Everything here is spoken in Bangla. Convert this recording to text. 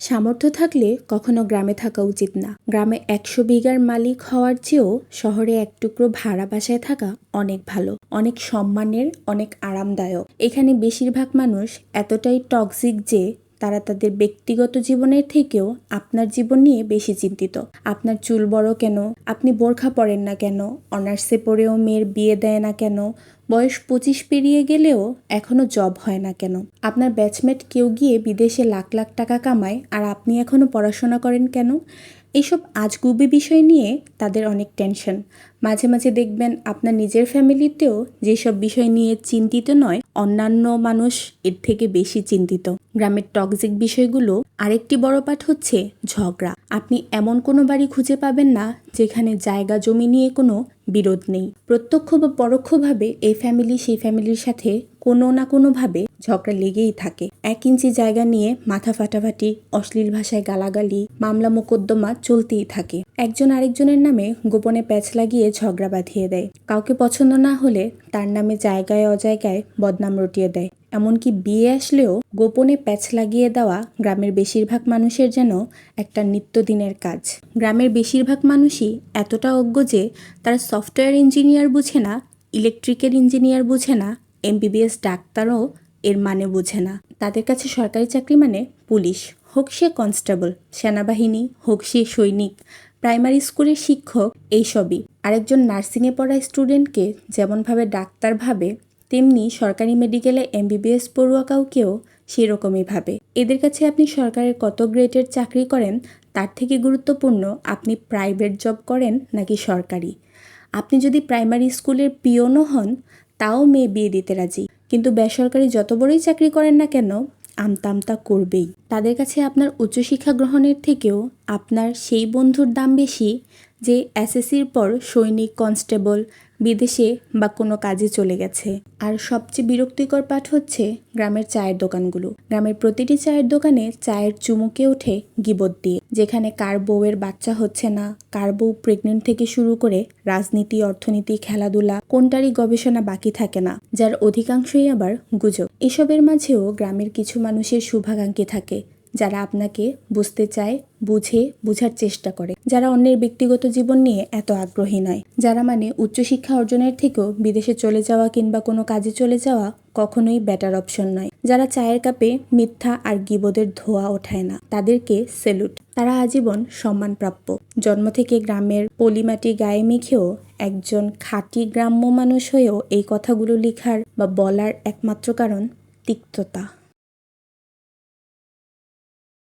সামর্থ্য থাকলে কখনো গ্রামে থাকা উচিত না। গ্রামে একশো বিঘার মালিক হওয়ার চেয়েও শহরে এক টুকরো ভাড়া বাসায় থাকা অনেক ভালো। অনেক সম্মানের, অনেক আরামদায়ক। এখানে বেশিরভাগ মানুষ এতটাই টক্সিক যে তারা তাদের ব্যক্তিগত জীবনের থেকেও আপনার জীবন নিয়ে বেশি চিন্তিত। আপনার চুল বড় কেন? আপনি বোরখা পরেন না কেন? অনার্সে পড়েও মেয়ের বিয়ে দেয় না কেন? বয়স পঁচিশ পেরিয়ে গেলেও এখনও জব হয় না কেন? আপনার ব্যাচমেট কেউ গিয়ে বিদেশে লাখ লাখ টাকা কামায় আর আপনি এখনও পড়াশোনা করেন কেন? এইসব আজগুবি বিষয় নিয়ে তাদের অনেক টেনশন। মাঝে মাঝে দেখবেন আপনার নিজের ফ্যামিলিতেও যেসব বিষয় নিয়ে চিন্তিত নয়, অন্যান্য মানুষ এর থেকে বেশি চিন্তিত। গ্রামের টক্সিক বিষয়গুলো, আরেকটি বড় পাঠ হচ্ছে ঝগড়া। আপনি এমন কোনো বাড়ি খুঁজে পাবেন না, যেখানে জায়গা জমি নিয়ে কোনো বিরোধ নেই। প্রত্যক্ষ বা পরোক্ষভাবে এই ফ্যামিলি সেই ফ্যামিলির সাথে কোনো না কোনোভাবে ঝগড়া লেগেই থাকে। এক ইঞ্চি জায়গা নিয়ে মাথা ফাটাফাটি, অশ্লীল ভাষায় গালাগালি, মামলা মোকদ্দমা চলতেই থাকে। একজন আরেকজনের নামে গোপনে প্যাচ লাগিয়ে ঝগড়া বাঁধিয়ে দেয়। কাউকে পছন্দ না হলে তার নামে জায়গায় অজায়গায় বদনাম রটিয়ে দেয়। এমনকি বিয়ে আসলেও গোপনে প্যাচ লাগিয়ে দেওয়া গ্রামের বেশিরভাগ মানুষের যেন একটা নিত্যদিনের কাজ। গ্রামের বেশিরভাগ মানুষই এতটা অজ্ঞ যে তারা সফটওয়্যার ইঞ্জিনিয়ার বুঝে না, ইলেকট্রিক্যাল ইঞ্জিনিয়ার বুঝে না, এমবিবিএস ডাক্তারও এর মানে বুঝে না। তাদের কাছে সরকারি চাকরি মানে পুলিশ। হোক সে কনস্টেবল, সেনাবাহিনী, হোক সে সৈনিক, প্রাইমারি স্কুলের শিক্ষক, এইসবই। আরেকজন নার্সিংয়ে পড়া স্টুডেন্টকে যেমনভাবে ডাক্তার ভাবে তেমনি সরকারি মেডিকেলে এমবিবিএস পড়ুয়া কাউকেও সেরকমই ভাবে। এদের কাছে আপনি সরকারের কত গ্রেডের চাকরি করেন, তার থেকে গুরুত্বপূর্ণ আপনি প্রাইভেট জব করেন নাকি সরকারি? আপনি যদি প্রাইমারি স্কুলের পিওনও হন, তাও মেয়ে বিয়ে দিতে রাজি। কিন্তু বেসরকারি যত বড়ই চাকরি করেন না কেন, আমতামতা করবেই। তাদের কাছে আপনার উচ্চশিক্ষা গ্রহণের থেকেও আপনার সেই বন্ধুর দাম বেশি যে এসএসসির পর সৈনিক, কনস্টেবল, বিদেশে বা কোনো কাজে চলে গেছে। আর সবচেয়ে বিরক্তিকর পাঠ হচ্ছে গ্রামের চায়ের দোকানগুলো। গ্রামের প্রতিটি চায়ের দোকানে চায়ের চুমুকে ওঠে গিবত দিয়ে, যেখানে কার বউয়ের বাচ্চা হচ্ছে না, কার বউ প্রেগনেন্ট থেকে শুরু করে রাজনীতি, অর্থনীতি, খেলাধুলা, কোনটারই গবেষণা বাকি থাকে না, যার অধিকাংশই আবার গুজব। এসবের মাঝেও গ্রামের কিছু মানুষের শুভাকাঙ্ক্ষী থাকে যারা আপনাকে বুঝতে চায়, বুঝে, বুঝার চেষ্টা করে। যারা অন্যের ব্যক্তিগত জীবন নিয়ে এত আগ্রহী নয়। যারা মানে উচ্চশিক্ষা অর্জনের থেকেও বিদেশে চলে যাওয়া কিংবা কোনো কাজে চলে যাওয়া কখনোই বেটার অপশন নয়। যারা চায়ের কাপে মিথ্যা আর গিবদের ধোয়া ওঠায় না, তাদেরকে সেলুট তারা আজীবন সম্মানপ্রাপ্য। জন্ম থেকে গ্রামের পলিমাটি গায়ে মেখেও একজন খাঁটি গ্রাম্য মানুষ হয়েও এই কথাগুলো লেখার বা বলার একমাত্র কারণ তিক্ততা।